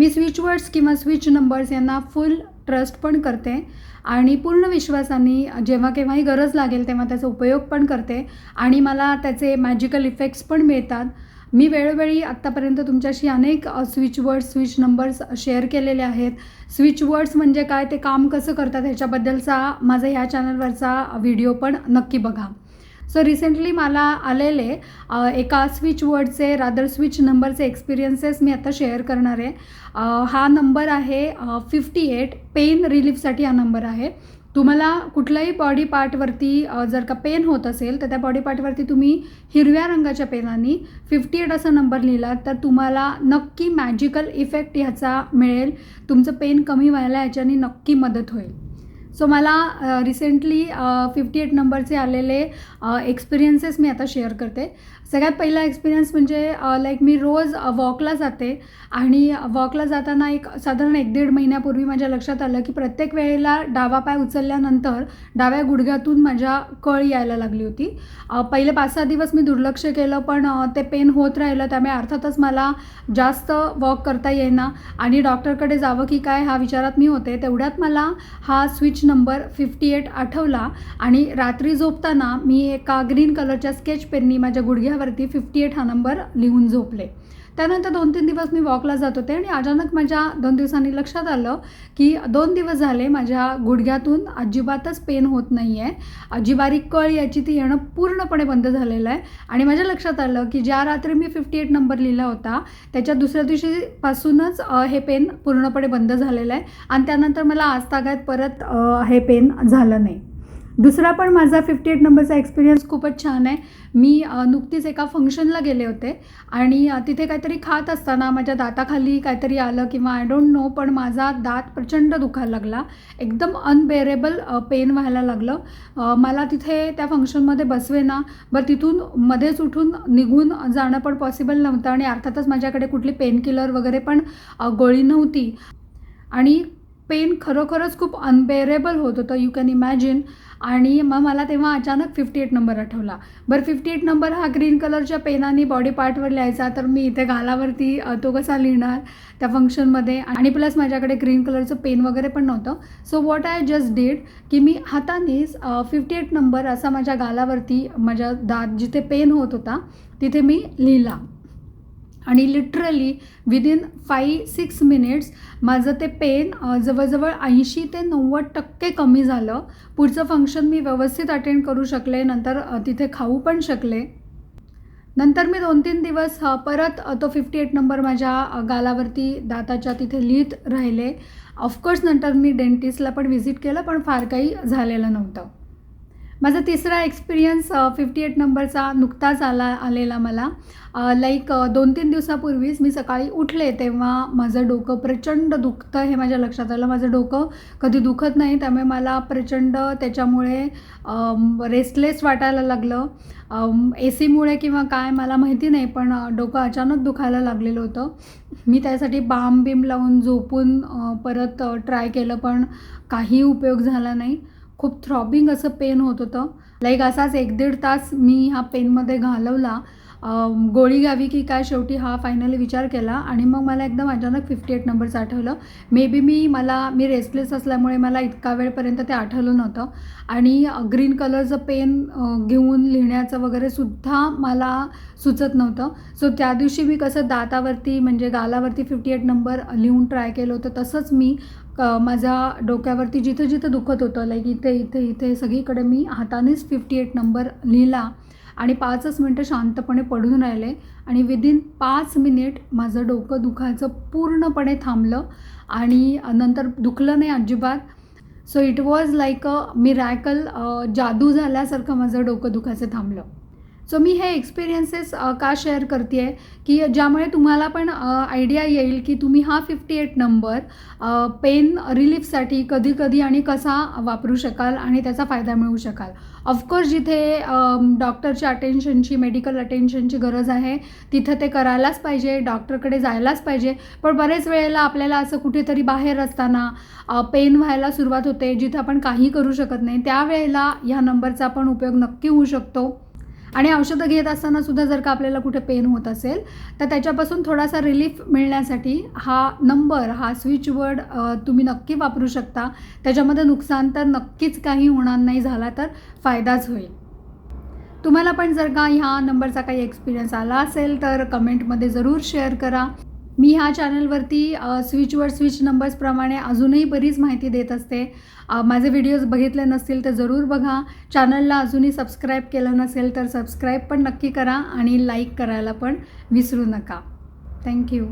मी switch words किंवा switch numbers यांना full trust पण करते आणि पूर्ण विश्वासाने जेव्हा केव्हाही गरज लागेल तेव्हा त्याचा उपयोग पण करते आणि मला त्याचे मॅजिकल इफेक्ट्स पण मिळतात. मी वेळोवेळी आत्तापर्यंत तुमच्याशी अनेक switch words switch numbers share केलेले आहेत. स्विच वर्ड्स म्हणजे काय ते काम कसं करतात ह्याच्याबद्दलचा माझा ह्या चॅनलवरचा व्हिडिओ पण नक्की बघा. सो रिसेंटली मला आलेले एका स्विच वर्डचे रादर स्विच नंबरचे एक्सपिरियन्सेस मी आता शेअर करणार आहे. हा नंबर आहे फिफ्टी एट पेन रिलीफसाठी हा नंबर आहे. तुम्हाला कुठल्याही बॉडी पार्टवरती जर का पेन होत असेल तर त्या बॉडी पार्टवरती तुम्ही हिरव्या रंगाच्या पेनाने फिफ्टी एट असा नंबर लिहिला तर तुम्हाला नक्की मॅजिकल इफेक्ट ह्याचा मिळेल. तुमचं पेन कमी व्हायला याच्याने नक्की मदत होईल. सो मला रिसेंटली फिफ्टी एट नंबरचे आलेले एक्सपिरियन्सेस मी आता शेअर करते. सगळ्यात पहिला एक्सपिरियन्स म्हणजे लाईक मी रोज वॉकला जाते आणि वॉकला जाताना एक साधारण एक दीड महिन्यापूर्वी माझ्या लक्षात आलं की प्रत्येक वेळेला डावा पाय उचलल्यानंतर डाव्या गुडघ्यातून माझ्या कळ यायला लागली होती. पहिले पाच सहा दिवस मी दुर्लक्ष केलं पण ते पेन होत राहिलं त्यामुळे अर्थातच मला जास्त वॉक करता येईना. आणि डॉक्टरकडे जावं की काय हा विचारात मी होते. तेवढ्यात मला हा स्विच नंबर फिफ्टी एट आठवला आणि रात्री झोपताना मी एका ग्रीन कलरच्या स्केच पेननी माझ्या गुडघ्यावरती फिफ्टी एट हा नंबर लिहून झोपले. त्यानंतर दोन तीन दिवस मी वॉकला जात होते आणि अचानक माझ्या दोन दिवसांनी लक्षात आलं की दोन दिवस झाले माझ्या गुडघ्यातून अजिबातच पेन होत नाही आहे अजिबारीक कळ याची ती येणं पूर्णपणे बंद झालेलं आहे. आणि माझ्या लक्षात आलं की ज्या रात्री मी फिफ्टी एट नंबर लिहिला होता त्याच्या दुसऱ्या दिवशीपासूनच हे पेन पूर्णपणे बंद झालेलं आहे. आणि त्यानंतर मला आज तागायत परत हे पेन झालं नाही. दुसरा पण माझा फिफ्टी एट नंबरचा एक्सपिरियन्स खूपच छान आहे. मी नुकतीच एका फंक्शनला गेले होते. आणि तिथे काहीतरी खात असताना माझ्या दाताखाली काहीतरी आलं किंवा आय डोंट नो पण माझा दात प्रचंड दुखायला लागला. एकदम अनबेरेबल पेन व्हायला लागलं. मला तिथे त्या फंक्शनमध्ये बसवेना बरं तिथून मध्येच उठून निघून जाणं पण पॉसिबल नव्हतं. आणि अर्थातच माझ्याकडे कुठली पेनकिलर वगैरे पण गोळी नव्हती. आणि पेन खरोखरच खूप अनबेरेबल होत होतं यू कॅन इमॅजिन आणि मग मला तेव्हा अचानक फिफ्टी एट नंबर आठवला. बरं फिफ्टी एट नंबर हा ग्रीन कलरच्या पेनाने बॉडी पार्टवर लिहायचा तर मी इथे गालावरती तो कसा लिहिणार त्या फंक्शनमध्ये आणि प्लस माझ्याकडे ग्रीन कलरचं पेन वगैरे पण नव्हतं. So what I just did की मी हातानेच फिफ्टी एट नंबर असा माझ्या गालावरती माझ्या दात जिथे पेन होत होता तिथे मी लिहिला. आणि literally within five six minutes माझं ते पेन जवळजवळ ऐंशी ते नव्वद टक्के कमी झालं. पुढचं फंक्शन मी व्यवस्थित अटेंड करू शकले नंतर तिथे खाऊ पण शकले. नंतर मी दोन तीन दिवस परत तो फिफ्टी एट नंबर माझ्या गालावरती दाताच्या तिथे लिहित राहिले. ऑफकोर्स नंतर मी डेंटिस्टला पण व्हिजिट केलं पण फार काही झालेलं नव्हतं. माझा तिसरा एक्सपिरियन्स फिफ्टी एट नंबरचा नुकताच आला आलेला मला. लाईक दोन तीन दिवसापूर्वीच मी सकाळी उठले तेव्हा माझं डोकं प्रचंड दुखतं हे माझ्या लक्षात आलं. माझं डोकं कधी दुखत नाही त्यामुळे मला प्रचंड त्याच्यामुळे रेस्टलेस वाटायला लागलं. ए सीमुळे किंवा काय मला माहिती नाही पण डोकं अचानक दुखायला लागलेलं होतं. मी त्यासाठी बाम बीम लावून झोपून परत ट्राय केलं पण काही उपयोग झाला नाही. खूप थ्रॉबिंग असं पेन होत होतं. लाईक असाच एक दीड तास मी ह्या पेनमध्ये घालवला. गोळी घ्यावी की काय शेवटी हा फायनली विचार केला आणि मग मला एकदम अचानक फिफ्टी एट नंबरचं आठवलं. मे बी मी मला मी रेस्टलेस असल्यामुळे मला इतका वेळपर्यंत ते आठवलं नव्हतं. आणि ग्रीन कलरचं पेन घेऊन लिहिण्याचं वगैरे सुद्धा मला सुचत नव्हतं. सो त्या दिवशी मी कसं दातावरती म्हणजे गालावरती फिफ्टी एट नंबर लिहून ट्राय केलं होतं तसंच मी क माझ्या डोक्यावरती जिथं जिथं दुखत होतं लाईक इथे इथे इथे सगळीकडे मी हातानेच फिफ्टी एट नंबर लिहिला. आणि पाचच मिनटं शांतपणे पडून राहिले आणि विदिन पाच मिनिट माझं डोकं दुखायचं पूर्णपणे थांबलं आणि नंतर दुखलं नाही अजिबात. So it was like a miracle जादू झाल्यासारखं माझं डोकं दुखायचं थांबलं. सो मी हे एक्सपिरियन्सेस का शेअर करते आहे की ज्यामुळे तुम्हाला पण आयडिया येईल की तुम्ही हा फिफ्टी एट नंबर पेन रिलीफसाठी कधी कधी आणि कसा वापरू शकाल आणि त्याचा फायदा मिळू शकाल. ऑफकोर्स जिथे डॉक्टरच्या अटेन्शनची मेडिकल अटेन्शनची गरज आहे तिथं ते करायलाच पाहिजे डॉक्टरकडे जायलाच पाहिजे. पण बरेच वेळेला आपल्याला असं कुठेतरी बाहेर असताना पेन व्हायला सुरुवात होते जिथं आपण काही करू शकत नाही त्यावेळेला ह्या नंबरचा पण उपयोग नक्की होऊ शकतो. आणि औषधं घेत असताना सुद्धा जर का आपल्याला कुठे पेन होत असेल तर त्याच्यापासून थोडासा रिलीफ मिळण्यासाठी हा नंबर हा स्विचवर्ड तुम्ही नक्की वापरू शकता. त्याच्यामध्ये नुकसान तर नक्कीच काही होणार नाही झाला तर फायदाच होईल. तुम्हाला पण जर का ह्या नंबरचा काही एक्सपिरियन्स आला असेल तर कमेंटमध्ये जरूर शेअर करा. मी ह्या चॅनलवरती स्विचवर स्विच नंबर्सप्रमाणे अजूनही बरीच माहिती देत असते. माझे व्हिडिओज बघितले नसतील तर जरूर बघा. चॅनलला अजूनही सबस्क्राईब केलं नसेल तर सबस्क्राईब पण नक्की करा आणि लाईक करायला पण विसरू नका. थँक्यू